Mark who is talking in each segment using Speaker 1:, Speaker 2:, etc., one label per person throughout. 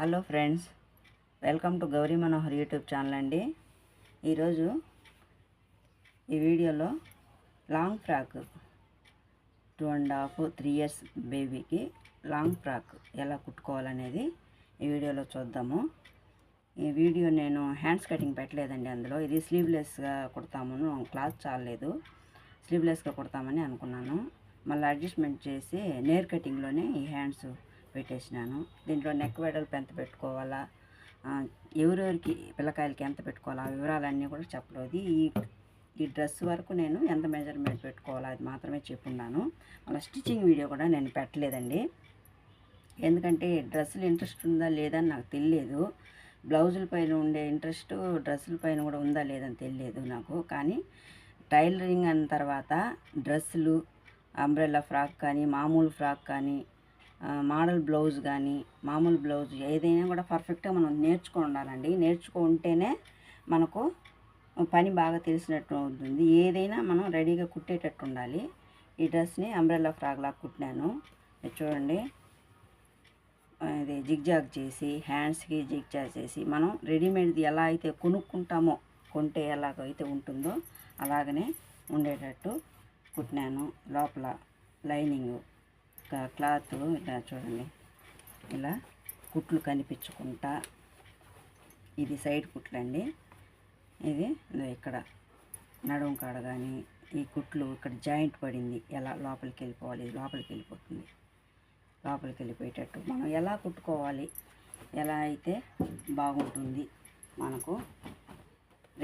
Speaker 1: Hello friends welcome to Gowri Manohar YouTube channel అండి. ఈరోజు ఈ వీడియోలో long frock two and half three years బేబీకి లాంగ్ ఫ్రాక్ ఎలా కుట్టుకోవాలనేది ఈ వీడియోలో చూద్దాము. ఈ వీడియో నేను హ్యాండ్స్ కటింగ్ పెట్టలేదండి అందులో. ఇది స్లీవ్లెస్గా కుడతాము క్లాత్ చాలలేదు. స్లీవ్లెస్గా కుడతామని అనుకున్నాను. మళ్ళీ అడ్జస్ట్మెంట్ చేసి నేర్ కటింగ్లోనే ఈ హ్యాండ్స్ పెట్టేసినాను. దీంట్లో నెక్ వెడల్పు ఎంత పెట్టుకోవాలా ఎవరెవరికి పిల్లకాయలకి ఎంత పెట్టుకోవాలా ఆ వివరాలన్నీ కూడా చెప్పలేదు. ఈ ఈ డ్రెస్ వరకు నేను ఎంత మెజర్మెంట్ పెట్టుకోవాలా అది మాత్రమే చెప్పున్నాను. మళ్ళీ స్టిచ్చింగ్ వీడియో కూడా నేను పెట్టలేదండి. ఎందుకంటే డ్రెస్సులు ఇంట్రెస్ట్ ఉందా లేదా అని నాకు తెలియలేదు బ్లౌజుల పైన ఉండే ఇంట్రెస్ట్ డ్రెస్సుల పైన కూడా ఉందా లేదని తెలియదు నాకు. కానీ టైలరింగ్ అన్న తర్వాత డ్రెస్సులు అంబ్రెల్లా ఫ్రాక్ కానీ మామూలు ఫ్రాక్ కానీ మోడల్ బ్లౌజ్ కానీ మామూలు బ్లౌజ్ ఏదైనా కూడా పర్ఫెక్ట్గా మనం నేర్చుకో ఉండాలండి. నేర్చుకుంటేనే మనకు పని బాగా తెలిసినట్టు ఉంటుంది ఏదైనా మనం రెడీగా కుట్టేటట్టు ఉండాలి. ఈ డ్రెస్ని అంబ్రెల్లా ఫ్రాక్ లాగా కుట్టినాను. చూడండి. ఇది జిగ్జాగ్ చేసి హ్యాండ్స్కి జిగ్జాగ్ చేసి మనం రెడీమేడ్ది ఎలా అయితే కొనుక్కుంటామో కొంటే ఎలాగైతే ఉంటుందో అలాగనే ఉండేటట్టు కుట్టినాను. లోపల లైనింగు క్లాత్ ఇలా చూడండి. ఇలా కుట్లు కనిపించుకుంటా. ఇది సైడ్ కుట్లండి. ఇది ఇక్కడ నడుం కాడ కానీ ఈ కుట్లు ఇక్కడ జాయింట్ పడింది. ఎలా లోపలికి వెళ్ళిపోవాలి? లోపలికి వెళ్ళిపోతుంది. లోపలికి వెళ్ళిపోయేటట్టు. మనం ఎలా కుట్టుకోవాలి? ఎలా అయితే బాగుంటుంది. మనకు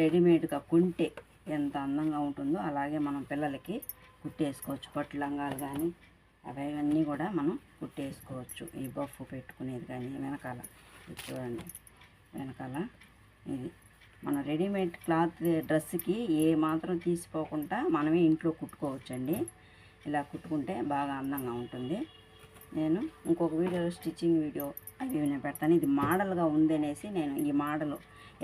Speaker 1: రెడీమేడ్గా కుంటే ఎంత అందంగా ఉంటుందో అలాగే మనం పిల్లలకి కుట్టేసుకోవచ్చు. పట్టు లంగాలు కానీ అవన్నీ కూడా మనం కుట్టేసుకోవచ్చు. ఈ బఫ్ పెట్టుకునేది కానీ వెనకాల. చూడండి. వెనకాల ఇది. మన రెడీమేడ్ క్లాత్ డ్రెస్కి ఏ మాత్రం తీసిపోకుండా మనమే ఇంట్లో కుట్టుకోవచ్చండి. ఇలా కుట్టుకుంటే బాగా అందంగా ఉంటుంది. నేను ఇంకొక వీడియో స్టిచ్చింగ్ వీడియో అవి నేను పెడతాను. ఇది మోడల్గా ఉంది అనేసి నేను ఈ మోడల్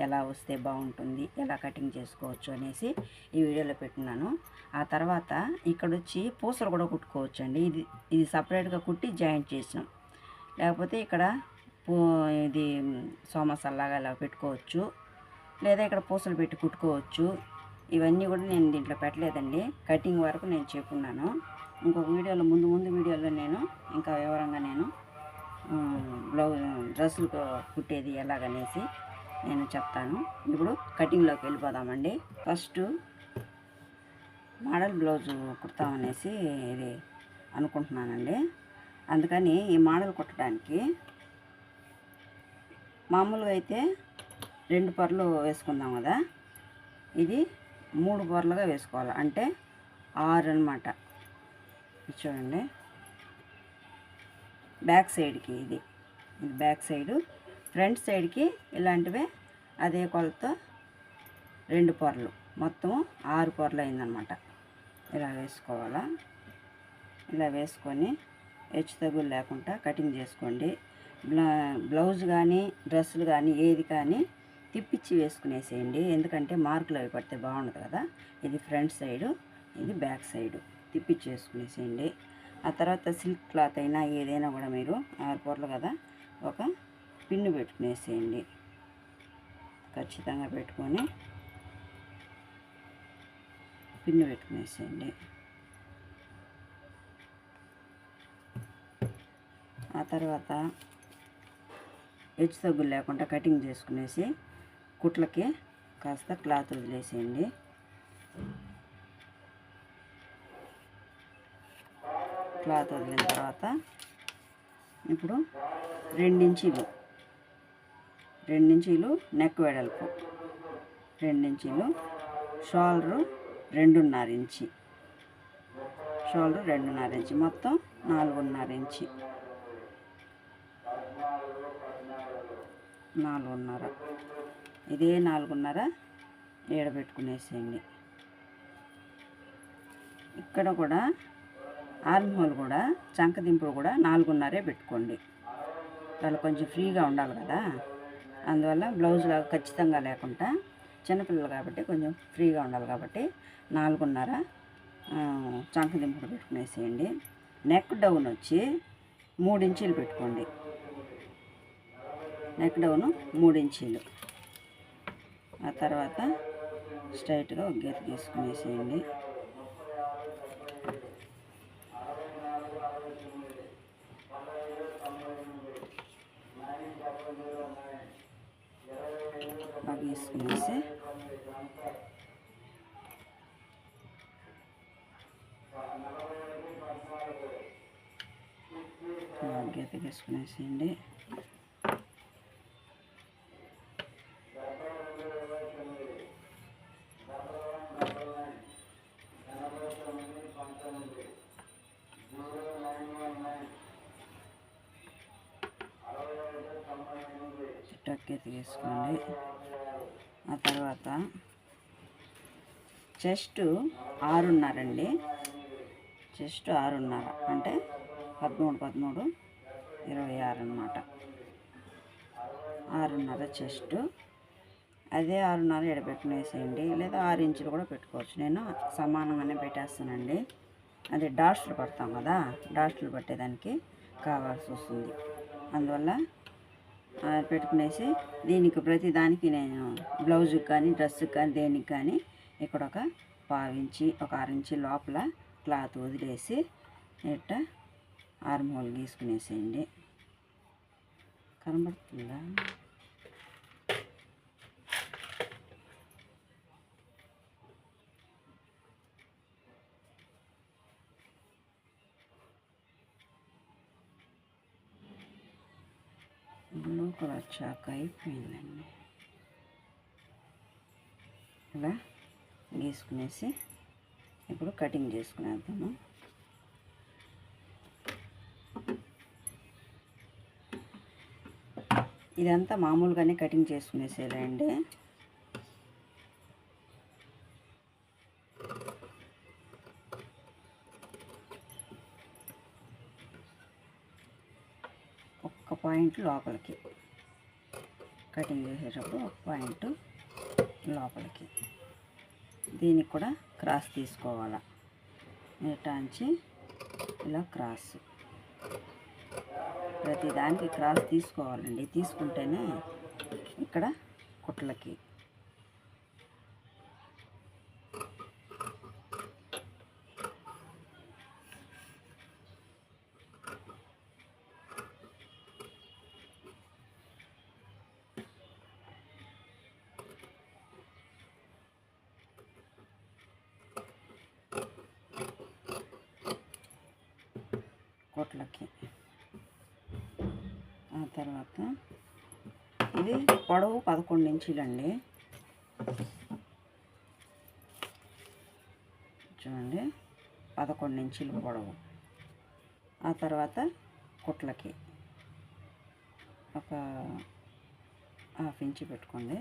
Speaker 1: ఎలా వస్తే బాగుంటుంది ఎలా కటింగ్ చేసుకోవచ్చు అనేసి ఈ వీడియోలో పెట్టినాను ఆ తర్వాత ఇక్కడ వచ్చి పూసలు కూడా కుట్టుకోవచ్చు అండి ఇది ఇది సపరేట్గా కుట్టి జాయింట్ చేసినాం. లేకపోతే ఇక్కడ పూ ఇది సోమసల్లాగా ఇలా పెట్టుకోవచ్చు. లేదా ఇక్కడ పూసలు పెట్టి కుట్టుకోవచ్చు. ఇవన్నీ కూడా నేను దీంట్లో పెట్టలేదండి. కటింగ్ వరకు నేను చెప్పున్నాను. ఇంకొక వీడియోలో ముందు ముందు వీడియోలో నేను ఇంకా వివరంగా నేను బ్లౌజ్ డ్రెస్సులు కుట్టేది ఎలాగనేసి నేను చెప్తాను. ఇప్పుడు కటింగ్లోకి వెళ్ళిపోదామండి. ఫస్ట్ మోడల్ బ్లౌజ్ కుడతామనేసి ఇది అనుకుంటున్నానండి. అందుకని ఈ మోడల్ కుట్టడానికి మామూలుగా అయితే రెండు పొరలు వేసుకుందాం కదా. ఇది మూడు పొరలుగా వేసుకోవాలి. అంటే ఆరు అనమాట చూడండి. బ్యాక్ సైడ్కి ఇది. ఇది బ్యాక్ సైడు. ఫ్రంట్ సైడ్కి ఇలాంటివే అదే కొలతో రెండు పొరలు. మొత్తం ఆరు పొరలు అయిందనమాట. ఇలా వేసుకోవాలా? ఇలా వేసుకొని హెచ్చు తగులు లేకుండా కటింగ్ చేసుకోండి. బ్లౌజ్ కానీ డ్రెస్సులు కానీ ఏది కానీ తిప్పిచ్చి వేసుకునేసేయండి. ఎందుకంటే మార్కులు అవి పడితే బాగుండదు కదా. ఇది ఫ్రంట్ సైడు ఇది బ్యాక్ సైడు. తిప్పిచ్చి వేసుకునేసేయండి. ఆ తర్వాత సిల్క్ క్లాత్ అయినా ఏదైనా కూడా మీరు ఆరు పొరలు కదా ఒక పిన్ను పెట్టుకునేసేయండి. ఖచ్చితంగా పెట్టుకొని పిన్ను పెట్టుకునేసేయండి. ఆ తర్వాత హెచ్చు తగ్గులు లేకుండా కటింగ్ చేసుకునేసి కుట్లకి కాస్త క్లాత్ వదిలేసేయండి. క్లాత్ వదిలిన తర్వాత ఇప్పుడు రెండించీలు రెండించీలు నెక్ వెడల్పు రెండించీలు షోల్డరు రెండున్నర ఇంచి షోల్డర్ రెండున్నర ఇంచి మొత్తం నాలుగున్నర ఇంచి నాలుగున్నర. ఇదే నాలుగున్నర ఏడబెట్టుకునేసేయండి. ఇక్కడ కూడా ఆర్మ్ హోల్ కూడా చంకదింపులు కూడా నాలుగున్నరే పెట్టుకోండి. వాళ్ళు కొంచెం ఫ్రీగా ఉండాలి కదా. అందువల్ల బ్లౌజ్ లాగా ఖచ్చితంగా లేకుండా చిన్నపిల్లలు కాబట్టి కొంచెం ఫ్రీగా ఉండాలి కాబట్టి నాలుగున్నర ఆ, చంకదింపులు పెట్టుకునేసేయండి. నెక్ డౌన్ వచ్చి మూడు ఇంచీలు పెట్టుకోండి. నెక్ డౌను మూడు ఇంచీలు. ఆ తర్వాత స్ట్రైట్గా ఒక గీత తీసుకునేసేయండి బాగా తీసుకునేసి గీత తీసుకునేసేయండి చుట్టూ తీసుకోండి ఆ జస్ట్ ఆరున్నరండి. చెస్ట్ ఆరున్నర అంటే పదమూడు పదమూడు ఇరవై ఆరు అనమాట ఆరున్నర చెస్ట్ అదే ఆరున్నర ఎడబెట్టుకునేసేయండి లేదా ఆరు ఇంచులు కూడా పెట్టుకోవచ్చు. నేను సమానంగానే పెట్టేస్తానండి. అది డాస్ట్లు పడతాం కదా డాస్ట్లు పట్టేదానికి కావాల్సి వస్తుంది. అందువల్ల పెట్టుకునేసి దీనికి ప్రతి దానికి నేను బ్లౌజుకి కానీ డ్రెస్సుకి కానీ దేనికి కానీ ఇక్కడ ఒక పావించి ఒక ఆరించి లోపల క్లాత్ వదిలేసి ఇట్ట ఆరుమూలు గీసుకునేసేయండి. కనబడుతుందా? బ్లూ వచ్చాక అయిపోయిందండి. ఇలా గీసుకునేసి ఇప్పుడు కటింగ్ చేసుకునేద్దాము. ఇదంతా మామూలుగానే కటింగ్ చేసుకునేసేయాలండి. పాయింట్ లోపలికి. కటింగ్ చేసేటప్పుడు ఒక పాయింట్ లోపలికి. దీనికి కూడా క్రాస్ తీసుకోవాలి. నీటాంచి ఇలా క్రాస్. ప్రతిదానికి క్రాస్ తీసుకోవాలండి. తీసుకుంటేనే ఇక్కడ కుట్లకి కుట్లకి ఆ తర్వాత ఇది పొడవు పదకొండు ఇంచులండి. చూడండి పదకొండు ఇంచులు పొడవు. ఆ తర్వాత కుట్లకి ఒక హాఫ్ ఇంచు పెట్టుకోండి.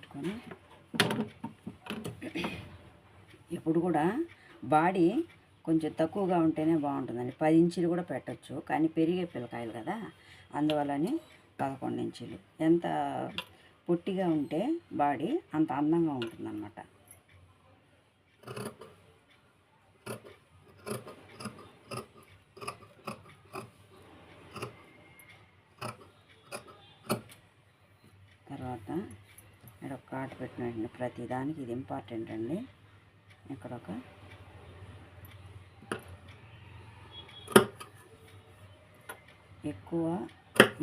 Speaker 1: పెట్టుకొని ఇప్పుడు కూడా బాడీ కొంచెం తక్కువగా ఉంటేనే బాగుంటుందండి. పది ఇంచులు కూడా పెట్టచ్చు కానీ పెరిగే పిల్లకాయలు కదా. అందువలని పదకొండు ఇంచులు. ఎంత పొట్టిగా ఉంటే బాడీ అంత అందంగా ఉంటుందన్నమాట తర్వాత ఇక్కడ ప్రతిదానికి ఇది ఇంపార్టెంట్ అండి. ఇక్కడ ఒక ఎక్కువ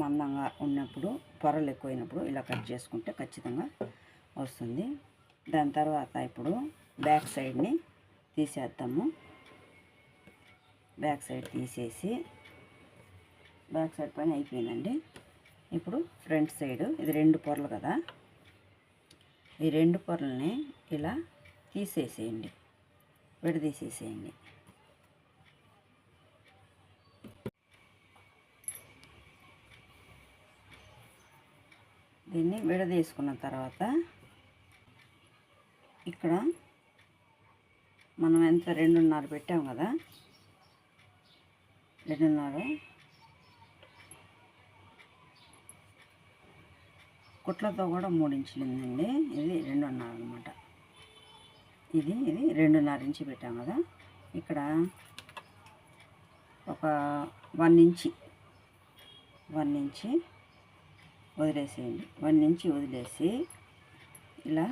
Speaker 1: మందంగా ఉన్నప్పుడు పొరలు ఎక్కువైనప్పుడు ఇలా కట్ చేసుకుంటే ఖచ్చితంగా వస్తుంది. దాని తర్వాత ఇప్పుడు బ్యాక్ సైడ్ని తీసేద్దాము. బ్యాక్ సైడ్ తీసేసి బ్యాక్ సైడ్ పైన అయిపోయిందండి. ఇప్పుడు ఫ్రంట్ సైడ్ ఇది రెండు పొరలు కదా. ఈ రెండు పొరల్ని ఇలా తీసేసేయండి విడదీసేసేయండి. దీన్ని విడదీసుకున్న తర్వాత ఇక్కడ మనం ఎంత రెండున్నర పెట్టాం కదా రెండున్నర కుట్లతో కూడా మూడు ఇంచులు ఉందండి ఇది రెండున్నర అనమాట ఇది ఇది రెండున్నర ఇంచి పెట్టాం కదా. ఇక్కడ ఒక వన్ ఇంచి వన్ ఇంచి వదిలేసేయండి. వన్ ఇంచి వదిలేసి ఇలా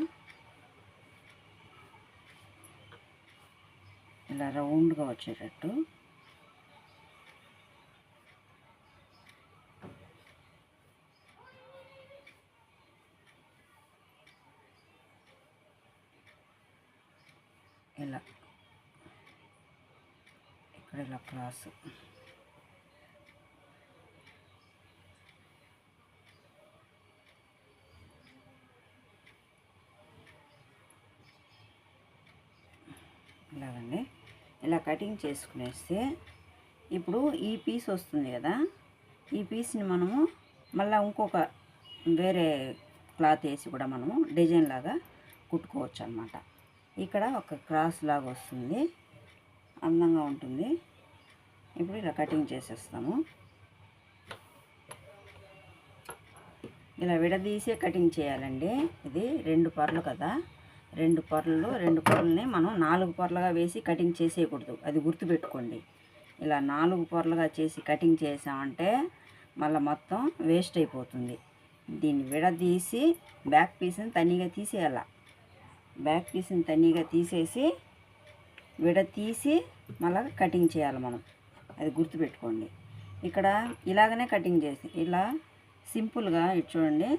Speaker 1: ఇలా రౌండ్గా వచ్చేటట్టు ఇలా ఇక్కడ ఇలా క్రాస్ ఇలాగండి ఇలా కటింగ్ చేసుకునేస్తే ఇప్పుడు ఈ పీస్ వస్తుంది కదా ఈ పీస్ని మనము మళ్ళీ ఇంకొక వేరే క్లాత్ వేసి కూడా మనము డిజైన్ లాగా కుట్టుకోవచ్చు అనమాట ఇక్కడ ఒక క్రాస్ లాగా వస్తుంది. అందంగా ఉంటుంది. ఇప్పుడు ఇలా కటింగ్ చేసేస్తాము. ఇలా విడదీసే కటింగ్ చేయాలండి. ఇది రెండు పొరలు కదా. రెండు పొరలు రెండు పొరలని మనం నాలుగు పొరలుగా వేసి కటింగ్ చేసేయకూడదు. అది గుర్తుపెట్టుకోండి. ఇలా నాలుగు పొరలుగా చేసి కటింగ్ చేసామంటే మళ్ళీ మొత్తం వేస్ట్ అయిపోతుంది. దీన్ని విడదీసి బ్యాక్ పీస్ని తనీగా తీసేయాల. బ్యాక్ పీస్ని తనీగా తీసేసి విడతీసి మళ్ళా కటింగ్ చేయాలి మనం. అది గుర్తుపెట్టుకోండి. ఇక్కడ ఇలాగనే కటింగ్ చేసి ఇలా సింపుల్గా ఇటు చూడండి.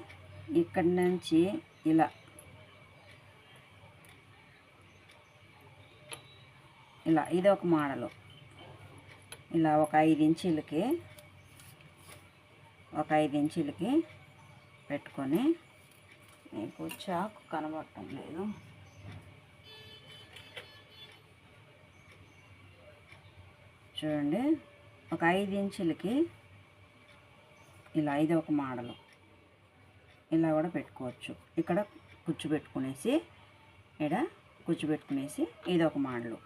Speaker 1: ఇక్కడి నుంచి ఇలా. ఇలా ఇది ఒక మోడలు. ఇలా ఒక ఐదు ఇంచీలకి ఒక ఐదు ఇంచీలకి పెట్టుకొని మీకు చాకు కనబడటం లేదు. చూడండి. ఒక ఐదు ఇంచులకి ఇలా ఇది ఒక మోడలు. ఇలా కూడా పెట్టుకోవచ్చు. ఇక్కడ కుచ్చు పెట్టుకునేసి ఇక్కడ కుచ్చు పెట్టుకునేసి ఇది ఒక మోడలు.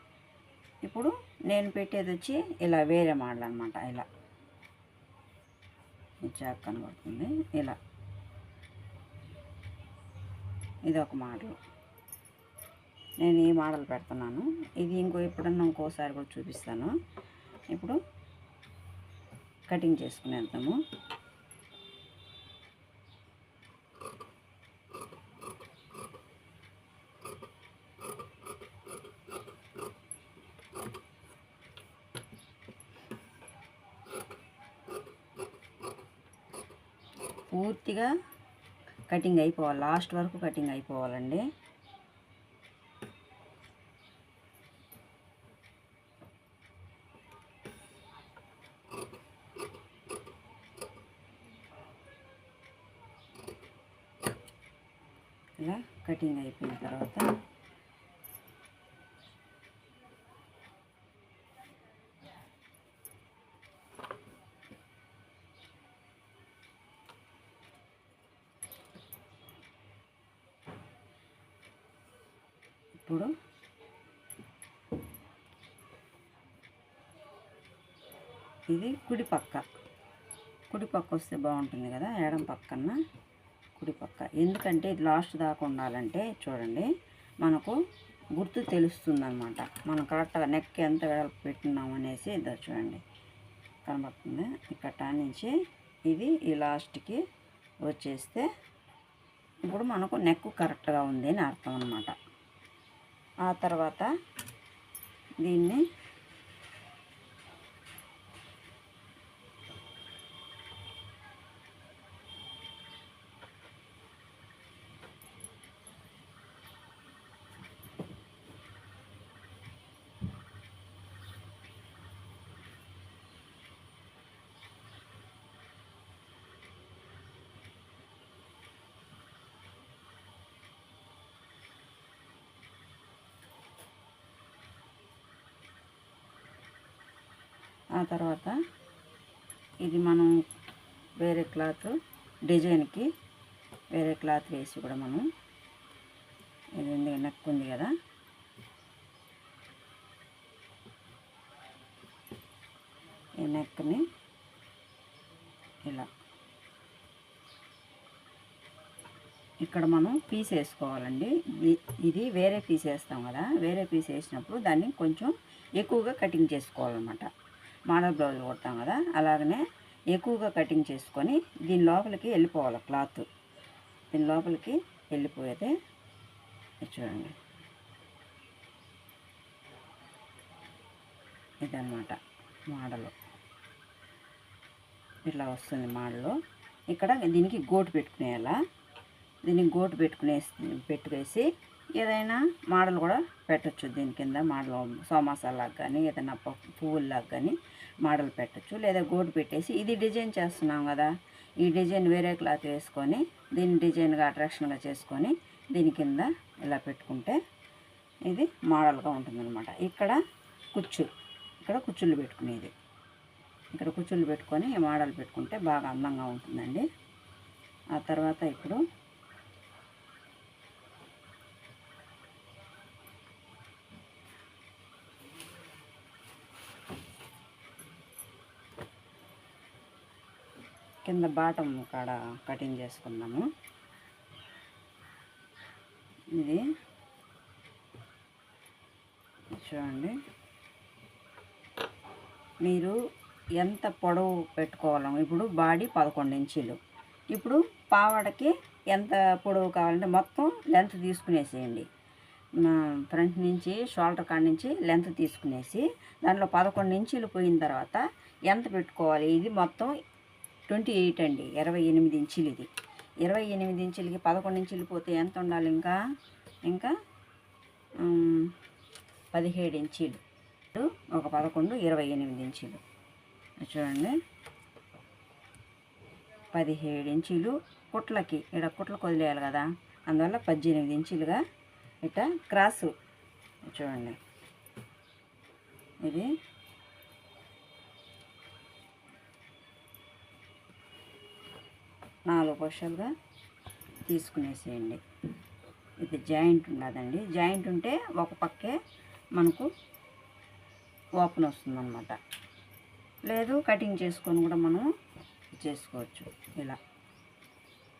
Speaker 1: ఇప్పుడు నేను పెట్టేది వచ్చి ఇలా వేరే మోడల్ అనమాట ఇలా. జాక్ కనబడుతుంది. ఇలా. ఇది ఒక మోడల్. నేను ఈ మోడల్ పెడుతున్నాను. ఇది ఇంకో ఎప్పుడన్నా ఇంకోసారి కూడా చూపిస్తాను. ఇప్పుడు కటింగ్ చేసుకునేద్దాము పూర్తిగా కటింగ్ అయిపోవాలి. లాస్ట్ వరకు కటింగ్ అయిపోవాలండి ఇలా కటింగ్ అయిపోయిన తర్వాత ఇప్పుడు ఇది కుడి పక్క. కుడి పక్క వస్తే బాగుంటుంది కదా ఎడం పక్కన. కుడి పక్క. ఎందుకంటే ఇది లాస్ట్ దాకా ఉండాలంటే చూడండి మనకు గుర్తు తెలుస్తుంది అనమాట మనం కరెక్ట్గా నెక్ ఎంత వెడల్పు పెట్టినాం అనేసి ఇద్దరు చూడండి. కనబడుతుంది? ఇక్కడ నుంచి ఇది ఈ లాస్ట్కి వచ్చేస్తే ఇప్పుడు మనకు నెక్ కరెక్ట్గా ఉంది అని అర్థం అనమాట ఆ తర్వాత దీన్ని ఆ తర్వాత ఇది మనం వేరే క్లాత్ డిజైన్కి వేరే క్లాత్ వేసి కూడా మనం ఇది ఉంది నెక్ ఉంది కదా. ఈ నెక్ని ఇలా ఇక్కడ మనం పీస్ వేసుకోవాలండి. ఇది వేరే పీస్ వేస్తాం కదా. వేరే పీస్ వేసినప్పుడు దాన్ని కొంచెం ఎక్కువగా కటింగ్ చేసుకోవాలన్నమాట. మోడల్ బ్లౌజ్ కుడతాం కదా అలాగనే ఎక్కువగా కటింగ్ చేసుకొని దీని లోపలికి వెళ్ళిపోవాలి క్లాత్. దీని లోపలికి వెళ్ళిపోతే ఇది చూడండి. ఇదన్నమాట మోడలు. ఇట్లా వస్తుంది మోడలు. ఇక్కడ దీనికి గోటు పెట్టుకునేలా దీనికి గోటు పెట్టుకునే పెట్టుకేసి ఏదైనా మోడల్ కూడా పెట్టచ్చు. దీని కింద మోడల్ సోమాసాలాగా కానీ ఏదైనా పువ్వుల్లాగా కానీ మోడల్ పెట్టచ్చు. లేదా గోటు పెట్టేసి ఇది డిజైన్ చేస్తున్నాం కదా ఈ డిజైన్ వేరే క్లాత్ వేసుకొని దీన్ని డిజైన్గా అట్రాక్షన్గా చేసుకొని దీని కింద ఇలా పెట్టుకుంటే ఇది మోడల్గా ఉంటుందన్నమాట. ఇక్కడ కుచ్చు ఇక్కడ కుచ్చుళ్ళు పెట్టుకునేది. ఇక్కడ కుచ్చుళ్ళు పెట్టుకొని మోడల్ పెట్టుకుంటే బాగా అందంగా ఉంటుందండి. ఆ తర్వాత ఇప్పుడు కింద బాటం కాడ కటింగ్ చేసుకుందాము. ఇది చూడండి. మీరు ఎంత పొడవు పెట్టుకోవాలో ఇప్పుడు బాడీ పదకొండు ఇంచీలు. ఇప్పుడు పావాడకి ఎంత పొడవు కావాలంటే మొత్తం లెంత్ తీసుకునేసేయండి. మా ఫ్రంట్ నుంచి షోల్డర్ కాడ నుంచి లెంత్ తీసుకునేసి దాంట్లో పదకొండు ఇంచీలు పోయిన తర్వాత ఎంత పెట్టుకోవాలి? ఇది మొత్తం ట్వంటీ ఎయిట్ అండి. ఇరవై ఎనిమిది ఇంచులు ఇది. ఇరవై ఎనిమిది ఇంచులకి పదకొండు ఇంచులు పోతే ఎంత ఉండాలి ఇంకా? ఇంకా పదిహేడు ఇంచీలు. ఒక పదకొండు ఇరవై ఎనిమిది ఇంచీలు. చూడండి. పదిహేడు ఇంచీలు కుట్లకి. ఇక్కడ కుట్లకు వదిలేయాలి కదా. అందువల్ల పద్దెనిమిది ఇంచులుగా ఇట క్రాసు. చూడండి. ఇది నాలుగు పక్షాలుగా తీసుకునేసేయండి. ఇది జాయింట్ ఉండదండి. జాయింట్ ఉంటే ఒక పక్కే మనకు ఓపెన్ వస్తుందన్నమాట. లేదు కటింగ్ చేసుకొని కూడా మనం చేసుకోవచ్చు. ఇలా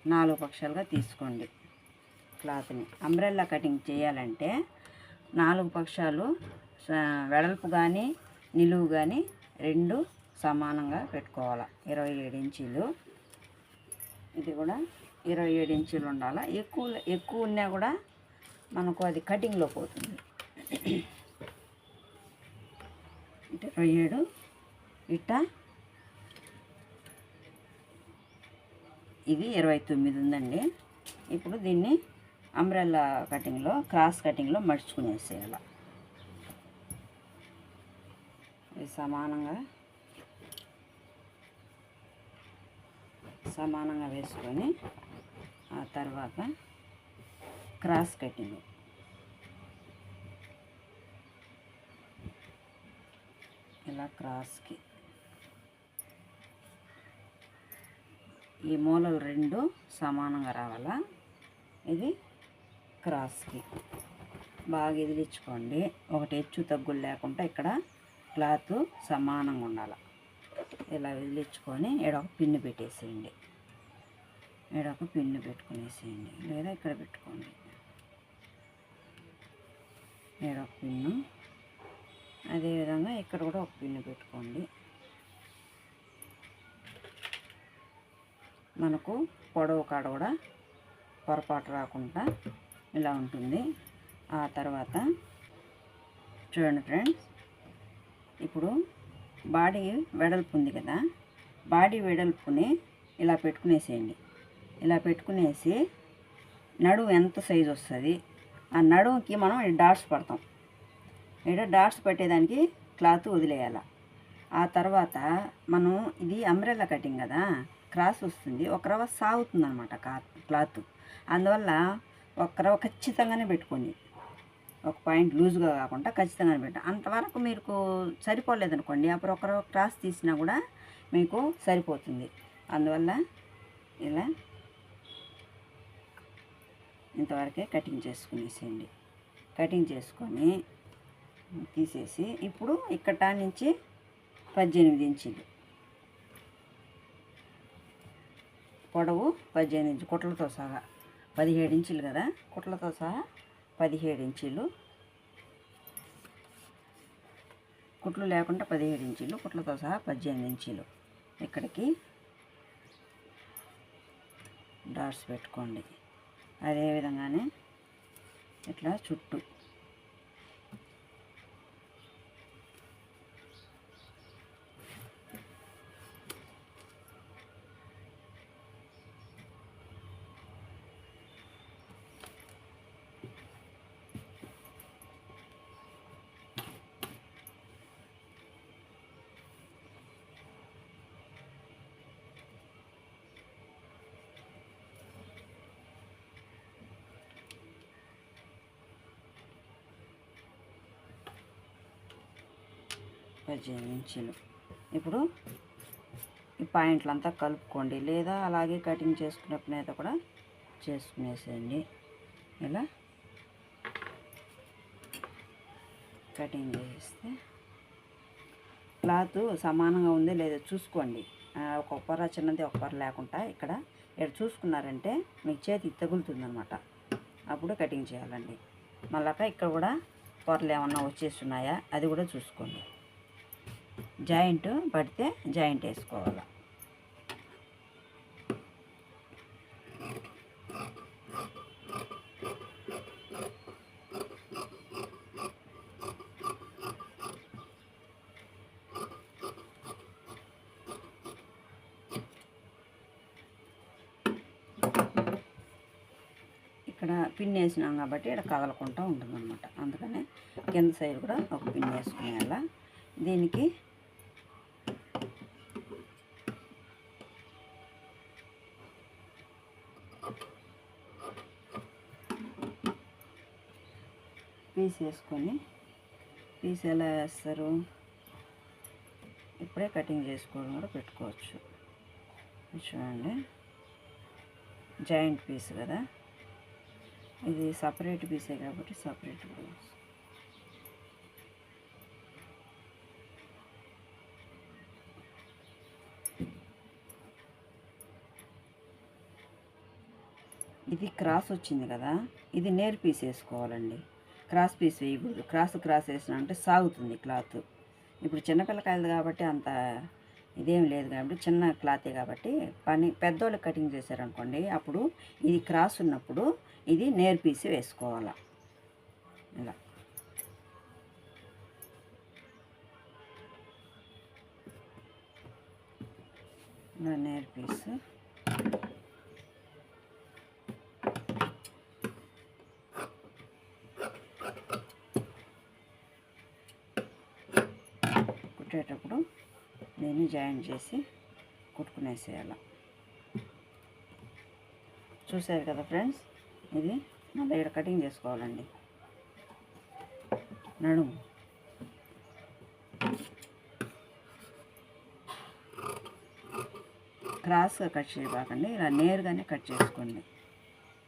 Speaker 1: నాలుగు పక్షాలుగా తీసుకోండి క్లాత్ని. అంబ్రెల్లా కటింగ్ చేయాలంటే నాలుగు పక్షాలు వెడల్పు కానీ నిలువు కానీ రెండు సమానంగా పెట్టుకోవాలి. ఇరవై ఏడు ఇంచీలు. ఇది కూడా ఇరవై ఏడు ఇంచులు ఉండాలి. ఎక్కువ ఎక్కువ ఉన్నా కూడా మనకు అది కటింగ్లో పోతుంది. ఇరవై ఏడు ఇట్ట. ఇది ఇరవై తొమ్మిది ఉందండి. ఇప్పుడు దీన్ని అంబ్రెల్లా కటింగ్లో క్రాస్ కటింగ్లో మడుచుకునేసేయాలి. ఇది సమానంగా సమానంగా వేసుకొని ఆ తర్వాత క్రాస్ కటింగ్. ఇలా క్రాస్కి. ఈ మూలలు రెండు సమానంగా రావాలా? ఇది క్రాస్కి. బాగా ఎదిలించుకోండి ఒకటి హెచ్చు తగ్గులు లేకుండా ఇక్కడ క్లాత్ సమానంగా ఉండాలి? ఇలా వదిలించుకొని ఈడొక పిన్ను పెట్టేసేయండి. ఈడొక పిన్ను పెట్టుకునేసేయండి. లేదా ఇక్కడ పెట్టుకోండి. ఈడొక పిన్ను. అదేవిధంగా ఇక్కడ కూడా ఒక పిన్ను పెట్టుకోండి. మనకు పొడవు కాడ కూడా పొరపాటు రాకుండా ఇలా ఉంటుంది. ఆ తర్వాత చూడండి ఫ్రెండ్స్ ఇప్పుడు బాడీ వెడల్పు ఉంది కదా బాడీ వెడల్పుని ఇలా పెట్టుకునేసేయండి. ఇలా పెట్టుకునేసి నడుము ఎంత సైజు వస్తుంది ఆ నడుముకి మనం డాట్స్ పడతాం. ఇక్కడ డాట్స్ పట్టేదానికి క్లాత్ వదిలేయాల. ఆ తర్వాత మనం ఇది అంబ్రెల్లా కటింగ్ కదా క్రాస్ వస్తుంది ఒక రవ్వ సాగుతుంది అనమాట క్లాత్. అందువల్ల ఒక రవ్వ ఖచ్చితంగానే పెట్టుకోండి. ఒక పాయింట్ లూజ్గా కాకుండా ఖచ్చితంగా పెట్ట. అంతవరకు మీకు సరిపోలేదనుకోండి అప్పుడు ఒక క్రాస్ తీసినా కూడా మీకు సరిపోతుంది. అందువల్ల ఇలా ఇంతవరకే కటింగ్ చేసుకునేసేయండి. కటింగ్ చేసుకొని తీసేసి ఇప్పుడు ఇక్కడ నుంచి పద్దెనిమిది ఇంచులు. పొడవు పద్దెనిమిది ఇంచు కుట్లతో సహా పదిహేడు ఇంచులు కదా కుట్లతో సహా పదిహేడు ఇంచీలు. కుట్లు లేకుండా పదిహేడు ఇంచీలు కుట్లతో సహా పద్దెనిమిది ఇంచీలు. ఇక్కడికి డాట్స్ పెట్టుకోండి. అదే విధంగానే ఇట్లా చుట్టూ. పద్దెనిమిది ఇంచులు ఇప్పుడు ఈ పాయింట్లంతా కలుపుకోండి. లేదా అలాగే కటింగ్ చేసుకున్నప్పుడైతే కూడా చేసుకునేసేయండి ఇలా కటింగ్ చేస్తే క్లాత్ సమానంగా ఉందో లేదో చూసుకోండి. ఒక పొర చిన్నది ఒక పొర లేకుండా ఇక్కడ ఇక్కడ చూసుకున్నారంటే మీ చేతికి తగులుతుందనమాట అప్పుడు కటింగ్ చేయాలండి. మళ్ళాక ఇక్కడ కూడా పొరలు ఏమన్నా వచ్చేస్తున్నాయా అది కూడా చూసుకోండి. జాయింట్ పడితే జాయింట్ వేసుకోవాలి. ఇక్కడ పిన్ వేసినాం కాబట్టి ఇక్కడ కదలకుండా ఉంటుందన్నమాట. అందుకనే కింద సైడ్ కూడా ఒక పిన్ వేసుకునేలా దీనికి పీస్ వేసుకొని పీస్ ఎలా వేస్తారు? ఇప్పుడే కటింగ్ చేసుకోవడం కూడా పెట్టుకోవచ్చు. చూడండి. జాయింట్ పీస్ కదా. ఇది సపరేట్ పీసే కాబట్టి సపరేట్ ఇది క్రాస్ వచ్చింది కదా. ఇది నేర్ పీస్ వేసుకోవాలండి. క్రాస్ పీస్ వేయకూడదు. క్రాస్ క్రాస్ వేసిన అంటే సాగుతుంది క్లాత్. ఇప్పుడు చిన్నపిల్లకాయలు కాబట్టి అంత ఇదేం లేదు కాబట్టి చిన్న క్లాతే కాబట్టి పని పెద్దోళ్ళు కటింగ్ చేశారనుకోండి అప్పుడు ఇది క్రాస్ ఉన్నప్పుడు ఇది నేర్ పీస్ వేసుకోవాలి. ఇలా. ఇలా నేర్ పీస్ కుట్టేటప్పుడు దీన్ని జాయిన్ చేసి కుట్టుకునేసేయాలి. చూసారు కదా ఫ్రెండ్స్? ఇది మళ్ళీ ఇక్కడ కటింగ్ చేసుకోవాలండి. నడుము. క్రాస్గా కట్ చేయబాకండి. ఇలా నేరుగానే కట్ చేసుకోండి.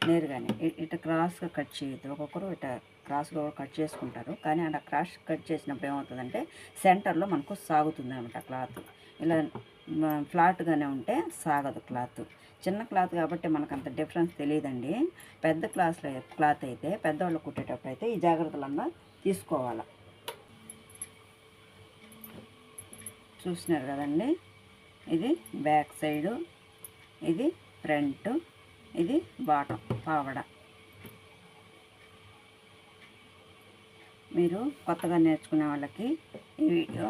Speaker 1: నేరుగానే. ఇట క్రాస్గా కట్ చేయొద్దు. ఒక్కొక్కరు ఇట క్రాస్గా కట్ చేసుకుంటారు. కానీ అలా క్రాస్ కట్ చేసినప్పుడు ఏమవుతుందంటే సెంటర్లో మనకు సాగుతుంది అనమాట క్లాత్. ఇలా ఫ్లాట్గానే ఉంటే సాగదు క్లాత్. చిన్న క్లాత్ కాబట్టి మనకు అంత డిఫరెన్స్ తెలియదండి పెద్ద క్లాస్లో క్లాత్ అయితే పెద్దవాళ్ళు కుట్టేటప్పుడు అయితే ఈ జాగ్రత్తలన్నా తీసుకోవాలి. చూసినారు కదండి? ఇది బ్యాక్ సైడు ఇది ఫ్రంట్ ఇది బాటం పావడ. మీరు కొత్తగా నేర్చుకునే వాళ్ళకి ఈ వీడియో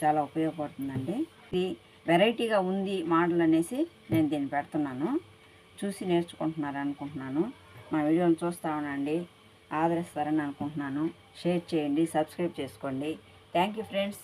Speaker 1: చాలా ఉపయోగపడుతుందండి. ఇది వెరైటీగా ఉంది మోడల్ అనేసి నేను దీన్ని పెడుతున్నాను. చూసి నేర్చుకుంటున్నారు అనుకుంటున్నాను. మా వీడియోని చూస్తా ఉండండి. ఆదరిస్తారని అనుకుంటున్నాను. షేర్ చేయండి సబ్స్క్రైబ్ చేసుకోండి. Thank you friends.